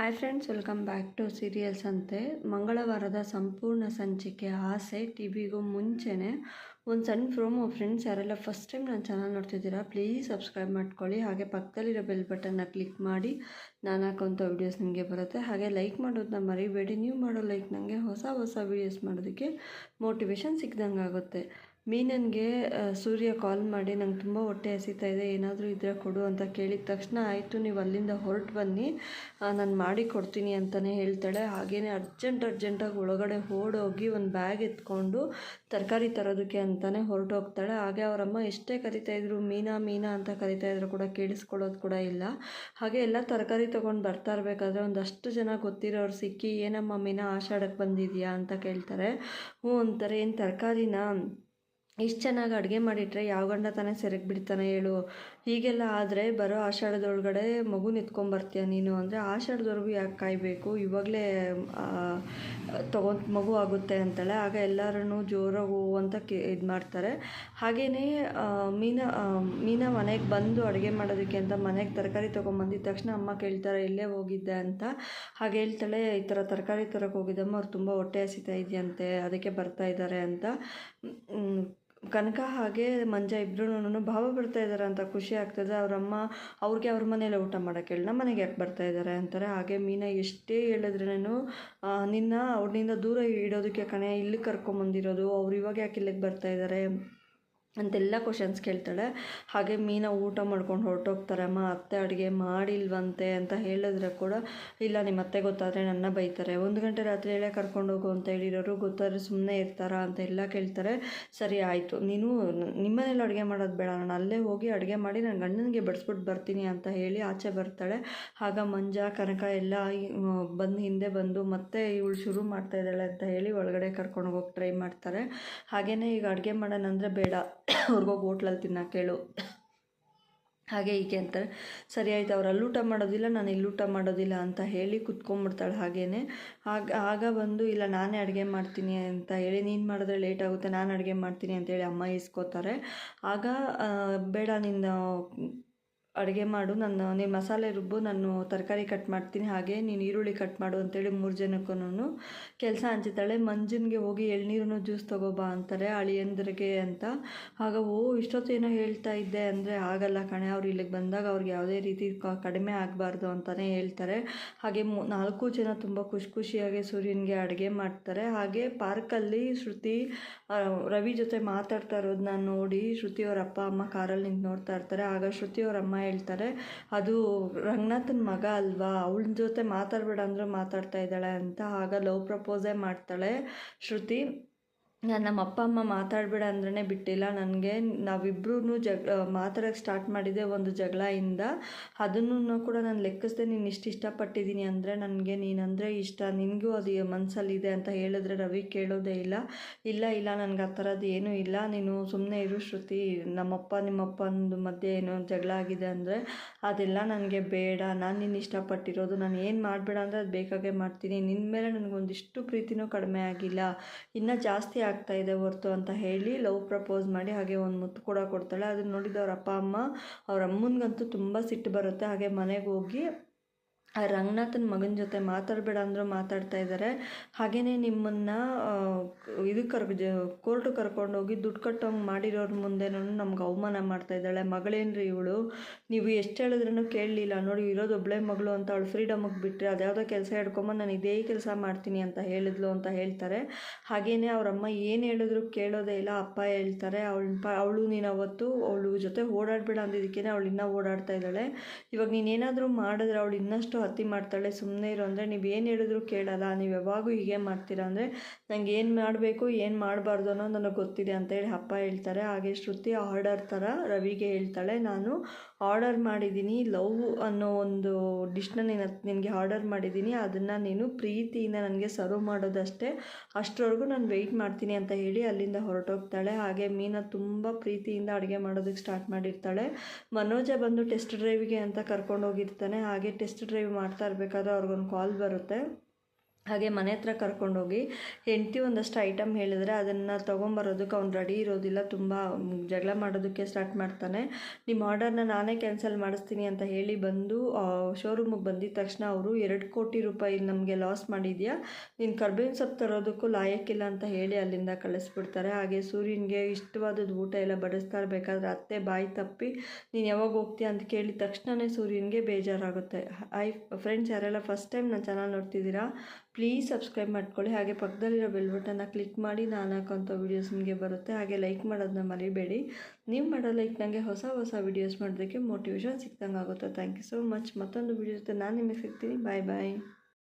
Hi friends welcome back to serials ಅಂತೆ ಮಂಗಳವಾರದ ಸಂಪೂರ್ಣ ಸಂಚಿಕೆ ಆಸೆ ಟಿ ವಿಗೂ ಮುಂಚೆನೇ ಒಂದು ಸಣ್ಣ ಪ್ರೋಮೋ ಫ್ರೆಂಡ್ಸ್ ಯಾರೆಲ್ಲ ಫಸ್ಟ್ ಟೈಮ್ ನನ್ನ ಚಾನಲ್ ನೋಡ್ತಿದ್ದೀರಾ ಪ್ಲೀಸ್ ಸಬ್ಸ್ಕ್ರೈಬ್ ಮಾಡ್ಕೊಳ್ಳಿ ಹಾಗೆ ಪಕ್ಕದಲ್ಲಿರೋ ಬೆಲ್ ಬಟನ್ನ ಕ್ಲಿಕ್ ಮಾಡಿ ನಾನು ಹಾಕೋಂಥ ವೀಡಿಯೋಸ್ ನಿಮಗೆ ಬರುತ್ತೆ ಹಾಗೆ ಲೈಕ್ ಮಾಡೋದನ್ನ ಮರಿಬೇಡಿ ನೀವು ಮಾಡೋ ಲೈಕ್ ನನಗೆ ಹೊಸ ಹೊಸ ವೀಡಿಯೋಸ್ ಮಾಡೋದಕ್ಕೆ ಮೋಟಿವೇಶನ್ ಸಿಗ್ದಂಗೆ ಆಗುತ್ತೆ ಮೀನನ್ಗೆ ಸೂರ್ಯ ಕಾಲ್ ಮಾಡಿ, ನಂಗೆ ತುಂಬ ಹೊಟ್ಟೆ ಹಸಿತಾ ಇದೆ, ಏನಾದರೂ ಇದ್ದರೆ ಕೊಡು ಅಂತ ಕೇಳಿದ ತಕ್ಷಣ, ಆಯಿತು, ನೀವು ಅಲ್ಲಿಂದ ಹೊರಟು ಬನ್ನಿ. ನಾನು ಮಾಡಿ ಕೊಡ್ತೀನಿ ಅಂತಲೇ ಹೇಳ್ತಾಳೆ. ಹಾಗೆಯೇ ಅರ್ಜೆಂಟ್ ಅರ್ಜೆಂಟಾಗಿ ಒಳಗಡೆ ಓಡೋಗಿ ಒಂದು ಬ್ಯಾಗ್ ಎತ್ಕೊಂಡು ತರಕಾರಿ ತರೋದಕ್ಕೆ ಅಂತಲೇ ಹೊರಟೋಗ್ತಾಳೆ ಹಾಗೆ ಅವರಮ್ಮ, ಎಷ್ಟೇ ಕರಿತಾ ಇದ್ರು, ಮೀನಾ ಮೀನಾ ಅಂತ ಕರಿತಾ ಇದ್ರು ಕೂಡ ಕೇಳಿಸ್ಕೊಳ್ಳೋದು ಕೂಡ ಇಲ್ಲ. ಹಾಗೆ ಎಲ್ಲ ತರಕಾರಿ ತೊಗೊಂಡು ಬರ್ತಾ ಇರಬೇಕಾದ್ರೆ ಒಂದಷ್ಟು ಜನ ಗೊತ್ತಿರೋರು ಸಿಕ್ಕಿ, ಏನಮ್ಮ ಮೀನಾ ಆಷಾಢಕ್ಕೆ ಬಂದಿದೆಯಾ? ಅಂತ ಕೇಳ್ತಾರೆ. ಹ್ಞೂ ಅಂತಾರೆ, ಏನು ತರಕಾರಿನ? ಇಷ್ಟು ಚೆನ್ನಾಗಿ ಅಡುಗೆ ಮಾಡಿಟ್ರೆ ಯಾವ ಗಂಡ ತಾನೇ ಸೆರಗ್ ಬಿಡ್ತಾನೆ ಹೇಳು. ಹೀಗೆಲ್ಲ ಆದರೆ ಬರೋ ಆಷಾಢದೊಳಗಡೆ ಮಗು ನಿತ್ಕೊಂಬರ್ತೀಯ ನೀನು? ಅಂದರೆ ಆಷಾಢದವರೆಗೂ ಯಾಕೆ ಕಾಯಬೇಕು? ಇವಾಗಲೇ ತಗೊಂಡು ಮಗು ಆಗುತ್ತೆ ಅಂತಾಳೆ ಆಗ ಎಲ್ಲರೂ ಜೋರಾಗಿ ಹೋ ಅಂತ ಕೇ, ಇದು ಮಾಡ್ತಾರೆ. ಹಾಗೆಯೇ ಮೀನಾ ಮೀನ ಮೀನಾ ಮನೆಗೆ ಬಂದು ಅಡುಗೆ ಮಾಡೋದಕ್ಕೆ ಅಂತ ಮನೆಗೆ ತರಕಾರಿ ತೊಗೊಂಬಂದಿದ ತಕ್ಷಣ ಅಮ್ಮ ಕೇಳ್ತಾರೆ ಇಲ್ಲೇ ಹೋಗಿದ್ದೆ? ಅಂತ. ಹಾಗೆ ಹೇಳ್ತಾಳೆ, ಈ ಥರ ತರಕಾರಿ ತರಕ್ಕೆ ಹೋಗಿದ್ದಮ್ಮ, ಅವ್ರು ತುಂಬ ಹೊಟ್ಟೆ ಹಸಿತಾ ಇದೆಯಂತೆ, ಅದಕ್ಕೆ ಬರ್ತಾ ಇದ್ದಾರೆ ಅಂತ. ಕನಕ ಹಾಗೆ ಮಂಜ ಇಬ್ಬರೂ ಭಾವ ಬರ್ತಾ ಇದ್ದಾರೆ ಅಂತ ಖುಷಿ ಆಗ್ತದೆ. ಅವರಮ್ಮ ಅವ್ರಿಗೆ ಅವ್ರ ಮನೇಲೆ ಊಟ ಮಾಡೋಕ್ಕೆ ಹೇಳಿ ನಮ್ಮ ಮನೆಗೆ ಯಾಕೆ ಬರ್ತಾ ಇದ್ದಾರೆ ಅಂತಾರೆ. ಹಾಗೆ ಮೀನಾ ಎಷ್ಟೇ ನಾನು ನಿನ್ನ ಅವ್ರನ್ನಿಂದ ದೂರ ಇಡೋದಕ್ಕೆ ಕಣೆ, ಇಲ್ಲಿ ಕರ್ಕೊಂಬಂದಿರೋದು, ಅವ್ರು ಇವಾಗ ಯಾಕೆ ಇಲ್ಲಿಗೆ ಬರ್ತಾ ಇದ್ದಾರೆ ಅಂತೆಲ್ಲ ಕ್ವಶನ್ಸ್ ಕೇಳ್ತಾಳೆ. ಹಾಗೆ ಮೀನ ಊಟ ಮಾಡ್ಕೊಂಡು ಹೊರಟೋಗ್ತಾರೆ. ಅಮ್ಮ, ಅತ್ತೆ ಅಡುಗೆ ಮಾಡಿಲ್ವಂತೆ ಅಂತ ಹೇಳಿದ್ರೆ ಕೂಡ, ಇಲ್ಲ, ನಿಮ್ಮ ಅತ್ತೆ ಗೊತ್ತಾದರೆ ನನ್ನ ಬೈತಾರೆ. ಒಂದು ಗಂಟೆ ರಾತ್ರಿ ಹೇಳೇ ಕರ್ಕೊಂಡು ಹೋಗು ಅಂತ ಹೇಳಿರೋರು ಗೊತ್ತಾದ್ರೆ ಸುಮ್ಮನೆ ಇರ್ತಾರಾ ಅಂತ ಎಲ್ಲ ಕೇಳ್ತಾರೆ. ಸರಿ, ಆಯಿತು. ನೀನು ನಿಮ್ಮನೇಲಿ ಅಡುಗೆ ಮಾಡೋದು ಬೇಡ. ನಾನು ಅಲ್ಲೇ ಹೋಗಿ ಅಡುಗೆ ಮಾಡಿ ನನ್ನ ಗಂಡನಿಗೆ ಬಡಿಸ್ಬಿಟ್ಟು ಬರ್ತೀನಿ ಅಂತ ಹೇಳಿ ಆಚೆ ಬರ್ತಾಳೆ. ಆಗ ಮಂಜ, ಕನಕ ಎಲ್ಲ ಬಂದು ಹಿಂದೆ ಬಂದು, ಮತ್ತೆ ಇವಳು ಶುರು ಮಾಡ್ತಾ ಇದ್ದಾಳೆ ಅಂತ ಹೇಳಿ ಒಳಗಡೆ ಕರ್ಕೊಂಡು ಹೋಗಿ, ಟ್ರೈ ಮಾಡ್ತಾರೆ. ಹಾಗೆಯೇ ಈಗ ಅಡುಗೆ ಮಾಡೋಣ ಅಂದರೆ ಬೇಡ. ಅವ್ರಿಗೋಗಿ ಹೋಟ್ಲಲ್ಲಿ ತಿನ್ನೋಕೆ ಹೇಳು ಹಾಗೆ ಹೀಗೆ ಅಂತಾರೆ. ಸರಿ ಆಯ್ತು, ಅವ್ರು ಅಲ್ಲಿ ಊಟ ಮಾಡೋದಿಲ್ಲ, ನಾನು ಇಲ್ಲಿ ಮಾಡೋದಿಲ್ಲ ಅಂತ ಹೇಳಿ ಕುತ್ಕೊಂಡ್ಬಿಡ್ತಾಳೆ ಹಾಗೇ, ಆಗ ಆಗ ಬಂದು, ಇಲ್ಲ, ನಾನೇ ಅಡುಗೆ ಮಾಡ್ತೀನಿ ಅಂತ ಹೇಳಿ, ನೀನು ಮಾಡಿದ್ರೆ ಲೇಟ್ ಆಗುತ್ತೆ, ನಾನು ಅಡುಗೆ ಮಾಡ್ತೀನಿ ಅಂತೇಳಿ ಅಮ್ಮ ಇಸ್ಕೋತಾರೆ ಆಗ ಬೇಡ ನಿನ್ನ ಅಡುಗೆ ಮಾಡು ನಾನು ನೀನು ಮಸಾಲೆ ರುಬ್ಬು, ನಾನು ತರಕಾರಿ ಕಟ್ ಮಾಡ್ತೀನಿ, ಹಾಗೆ ನೀನು ಈರುಳ್ಳಿ ಕಟ್ ಮಾಡು ಅಂತೇಳಿ ಮೂರು ಜನಕ್ಕೂ ಕೆಲಸ ಹಂಚುತ್ತಾಳೆ ಮಂಜನ್ಗೆ ಹೋಗಿ ಎಳ್ನೀರನ್ನು ಜ್ಯೂಸ್ ತಗೋಬಾ ಅಂತಾರೆ ಅಳಿಯಂದ್ರಿಗೆ ಅಂತ. ಆಗ, ಓ, ಇಷ್ಟೊತ್ತೇನೋ ಹೇಳ್ತಾ ಇದ್ದೆ. ಅಂದರೆ, ಆಗಲ್ಲ ಕಣೆ, ಅವ್ರು ಇಲ್ಲಿಗೆ ಬಂದಾಗ ಅವ್ರಿಗೆ ಯಾವುದೇ ರೀತಿ ಕಡಿಮೆ ಆಗಬಾರ್ದು ಅಂತಲೇ ಹೇಳ್ತಾರೆ. ಹಾಗೆ ನಾಲ್ಕು ಜನ ತುಂಬ ಖುಷಿ ಖುಷಿಯಾಗಿ ಸೂರ್ಯನಿಗೆ ಅಡುಗೆ ಮಾಡ್ತಾರೆ. ಹಾಗೆ ಪಾರ್ಕಲ್ಲಿ ಶ್ರುತಿ ರವಿ ಜೊತೆ ಮಾತಾಡ್ತಾ ಇರೋದನ್ನ ನೋಡಿ ಶ್ರುತಿ ಅವರ ಅಪ್ಪ, ಅಮ್ಮ ಕಾರಲ್ಲಿ ನಿಂತು ನೋಡ್ತಾ ಇರ್ತಾರೆ. ಆಗ ಶ್ರುತಿ ಅವರ ಅಮ್ಮ ಹೇಳ್ತಾರೆ, ಅದು ರಂಗನಾಥನ ಮಗ ಅಲ್ವಾ? ಅವಳ ಜೊತೆ ಮಾತಾಡಬೇಡ ಅಂದರೂ ಮಾತಾಡ್ತಾ ಇದ್ದಾಳೆ ಅಂತ. ಆಗ ಲವ್ ಪ್ರಪೋಸೇ ಮಾಡ್ತಾಳೆ ಶ್ರುತಿ. ನಾನು ನಮ್ಮ ಅಪ್ಪ, ಅಮ್ಮ ಮಾತಾಡಬೇಡ ಅಂದ್ರೇ ಬಿಟ್ಟಿಲ್ಲ. ನನಗೆ ನಾವಿಬ್ರೂ ಜಗ ಮಾತಾಡೋಕ್ಕೆ ಸ್ಟಾರ್ಟ್ ಮಾಡಿದೆ ಒಂದು ಜಗಳದಿಂದ ಅದನ್ನು ಕೂಡ ನಾನು ಲೆಕ್ಕಿಸ್ದೆ ನೀನು ಇಷ್ಟು ಇಷ್ಟಪಟ್ಟಿದ್ದೀನಿ ಅಂದರೆ ನನಗೆ ನೀನಂದರೆ ಇಷ್ಟ. ನಿನಗೂ ಅದು ಮನಸ್ಸಲ್ಲಿದೆ ಅಂತ ಹೇಳಿದ್ರೆ ರವಿ ಕೇಳೋದೇ ಇಲ್ಲ. ಇಲ್ಲ ಇಲ್ಲ, ನನಗೆ ಆ ಥರದ್ದು ಏನೂ ಇಲ್ಲ. ನೀನು ಸುಮ್ಮನೆ ಇರು ಶ್ರುತಿ. ನಮ್ಮಪ್ಪ, ನಿಮ್ಮಪ್ಪಂದು ಮಧ್ಯೆ ಏನೋ ಜಗಳ ಆಗಿದೆ ಅಂದರೆ ಅದೆಲ್ಲ ನನಗೆ ಬೇಡ. ನಾನು ನಿನ್ನ ಇಷ್ಟಪಟ್ಟಿರೋದು. ನಾನು ಏನು ಮಾಡಬೇಡ ಅಂದರೆ ಅದು ಬೇಕಾಗೇ ಮಾಡ್ತೀನಿ. ನಿನ್ನ ಮೇಲೆ ನನಗೊಂದಿಷ್ಟು ಪ್ರೀತಿನೂ ಕಡಿಮೆ ಆಗಿಲ್ಲ. ಇನ್ನೂ ಜಾಸ್ತಿ ಆಗ್ತಾ ಇದೆ ಹೊರ್ತು ಅಂತ ಹೇಳಿ ಲವ್ ಪ್ರಪೋಸ್ ಮಾಡಿ ಹಾಗೆ ಒಂದು ಮುತ್ತು ಕೂಡ ಕೊಡ್ತಾಳೆ. ಅದನ್ನ ನೋಡಿದ ಅವ್ರ ಅಪ್ಪ, ಅಮ್ಮ, ಅವ್ರ ಅಮ್ಮನಿಗಂತೂ ತುಂಬ ಸಿಟ್ಟು ಬರುತ್ತೆ. ಹಾಗೆ ಮನೆಗೆ ಹೋಗಿ ಆ ರಂಗನಾಥನ ಮಗನ ಜೊತೆ ಮಾತಾಡಬೇಡ ಅಂದರೂ ಮಾತಾಡ್ತಾ ಇದ್ದಾರೆ ಹಾಗೆಯೇ ನಿಮ್ಮನ್ನು ಇದಕ್ಕೆ ಕರ್ ಕೋರ್ಟಿಗೆ ಕರ್ಕೊಂಡೋಗಿ ದುಡ್ಡು ಕಟ್ಟೋಂಗೆ ಮಾಡಿರೋರ ಮುಂದೆನೂ ನಮ್ಗೆ ಅವಮಾನ ಮಾಡ್ತಾ ಇದ್ದಾಳೆ. ಮಗಳೇನ್ರಿ ಇವಳು? ನೀವು ಎಷ್ಟು ಹೇಳಿದ್ರೂ ಕೇಳಲಿಲ್ಲ. ನೋಡಿ, ಇರೋದು ಒಬ್ಬಳೇ ಮಗಳು ಅಂತ ಅವಳು ಫ್ರೀಡಮಿಗೆ ಬಿಟ್ಟರೆ ಅದ್ಯಾವುದೋ ಕೆಲಸ ಹಿಡ್ಕೊಂಬಂದು ನಾನು ಇದೇ ಕೆಲಸ ಮಾಡ್ತೀನಿ ಅಂತ ಹೇಳಿದ್ಲು ಅಂತ ಹೇಳ್ತಾರೆ. ಹಾಗೆಯೇ ಅವರಮ್ಮ ಏನು ಹೇಳಿದ್ರು ಕೇಳೋದೇ ಇಲ್ಲ. ಅಪ್ಪ ಹೇಳ್ತಾರೆ, ಅವಳ ಪ, ಅವಳು ನೀನು ಅವತ್ತು ಅವಳು ಜೊತೆ ಓಡಾಡಬೇಡ ಅಂದಿದ್ದಕ್ಕೇನೆ ಅವಳು ಇನ್ನೂ ಓಡಾಡ್ತಾ ಇದ್ದಾಳೆ. ಇವಾಗ ನೀನೇನಾದರೂ ಮಾಡಿದ್ರೆ ಅವಳು ಇನ್ನಷ್ಟು ಅತಿ ಮಾಡ್ತಾಳೆ ಸುಮ್ಮನೆ ಇರು ಅಂದರೆ ನೀವು ಏನು ಹೇಳಿದ್ರು ಕೇಳಲ್ಲ, ನೀವು ಯಾವಾಗೂ ಹೀಗೆ ಮಾಡ್ತೀರಾ ಅಂದರೆ ನಂಗೆ ಏನು ಮಾಡಬೇಕು, ಏನು ಮಾಡಬಾರ್ದು ಅನ್ನೋದು ನನಗೆ ಗೊತ್ತಿದೆ ಅಂತೇಳಿ ಅಪ್ಪ ಹೇಳ್ತಾರೆ. ಹಾಗೆ ಶ್ರುತಿ ಆರ್ಡರ್ ಥರ ರವಿಗೆ ಹೇಳ್ತಾಳೆ, ನಾನು ಆರ್ಡರ್ ಮಾಡಿದ್ದೀನಿ, ಲವ್ ಅನ್ನೋ ಒಂದು ಡಿಶ್ನ ನೀನು ನಿನಗೆ ಆರ್ಡರ್ ಮಾಡಿದ್ದೀನಿ, ಅದನ್ನು ನೀನು ಪ್ರೀತಿಯಿಂದ ನನಗೆ ಸರ್ವ್ ಮಾಡೋದಷ್ಟೇ, ಅಷ್ಟರವರೆಗೂ ನಾನು ವೆಯ್ಟ್ ಮಾಡ್ತೀನಿ ಅಂತ ಹೇಳಿ ಅಲ್ಲಿಂದ ಹೊರಟೋಗ್ತಾಳೆ. ಹಾಗೆ ಮೀನಾ ತುಂಬ ಪ್ರೀತಿಯಿಂದ ಅಡುಗೆ ಮಾಡೋದಕ್ಕೆ ಸ್ಟಾರ್ಟ್ ಮಾಡಿರ್ತಾಳೆ. ಮನೋಜ ಬಂದು ಟೆಸ್ಟ್ ಡ್ರೈವಿಗೆ ಅಂತ ಕರ್ಕೊಂಡು ಹೋಗಿರ್ತಾನೆ ಹಾಗೆ ಟೆಸ್ಟ್ ಡ್ರೈವ್ ಮಾಡ್ತಾ ಇರಬೇಕಾದ್ರೆ ಅವ್ರಿಗೊಂದು ಕಾಲ್ ಬರುತ್ತೆ. ಹಾಗೆ ಮನೆ ಹತ್ರ ಕರ್ಕೊಂಡೋಗಿ ಹೆಂಡತಿ ಒಂದಷ್ಟು ಐಟಮ್ ಹೇಳಿದರೆ ಅದನ್ನು ತೊಗೊಂಬರೋದಕ್ಕೆ ಅವ್ನು ರೆಡಿ ಇರೋದಿಲ್ಲ, ತುಂಬ ಜಗಳ ಮಾಡೋದಕ್ಕೆ ಸ್ಟಾರ್ಟ್ ಮಾಡ್ತಾನೆ. ನಿಮ್ಮ ಆರ್ಡರ್ನ ನಾನೇ ಕ್ಯಾನ್ಸಲ್ ಮಾಡಿಸ್ತೀನಿ ಅಂತ ಹೇಳಿ ಬಂದು ಶೋರೂಮಿಗೆ ಬಂದಿದ್ದ ತಕ್ಷಣ ಅವರು, ಎರಡು ಕೋಟಿ ರೂಪಾಯಿ ನಮಗೆ ಲಾಸ್ ಮಾಡಿದ್ಯಾ? ನೀನು ಕರ್ಬೇವಿನ ಸೊಪ್ಪು ತರೋದಕ್ಕೂ ಲಾಯಕ್ಕಿಲ್ಲ ಅಂತ ಹೇಳಿ ಅಲ್ಲಿಂದ ಕಳಿಸ್ಬಿಡ್ತಾರೆ. ಹಾಗೆ ಸೂರ್ಯನಿಗೆ ಇಷ್ಟವಾದದ್ದು ಊಟ ಎಲ್ಲ ಬಡಿಸ್ತಾ ಇರಬೇಕಾದ್ರೆ ಅತ್ತೆ ಬಾಯಿ ತಪ್ಪಿ, ನೀನು ಯಾವಾಗ ಹೋಗ್ತೀಯ? ಅಂತ ಕೇಳಿದ ತಕ್ಷಣವೇ ಸೂರ್ಯನಿಗೆ ಬೇಜಾರಾಗುತ್ತೆ. ಐ ಫ್ರೆಂಡ್ಸ್ ಯಾರೆಲ್ಲ ಫಸ್ಟ್ ಟೈಮ್ ನನ್ನ ಚಾನಲ್ ನೋಡ್ತಿದ್ದೀರಾ? ಪ್ಲೀಸ್ ಸಬ್ಸ್ಕ್ರೈಬ್ ಮಾಡ್ಕೊಳ್ಳಿ. ಹಾಗೆ ಪಕ್ಕದಲ್ಲಿರೋ ಬೆಲ್ ಬಟನ್ನ ಕ್ಲಿಕ್ ಮಾಡಿ, ನಾನು ಹಾಕೋಂಥ ವೀಡಿಯೋಸ್ ನಿಮಗೆ ಬರುತ್ತೆ. ಹಾಗೆ ಲೈಕ್ ಮಾಡೋದನ್ನ ಮರಿಬೇಡಿ. ನೀವು ಮಾಡೋ ಲೈಕ್ ನನಗೆ ಹೊಸ ಹೊಸ ವೀಡಿಯೋಸ್ ಮಾಡೋದಕ್ಕೆ ಮೋಟಿವೇಶನ್ ಸಿಕ್ದಂಗೆ ಆಗುತ್ತೆ ಥ್ಯಾಂಕ್ ಯು ಸೊ ಮಚ್ ಮತ್ತೊಂದು ವೀಡಿಯೋ ಜೊತೆ ನಾನು ನಿಮಗೆ ಸಿಗ್ತೀನಿ. ಬಾಯ್ ಬಾಯ್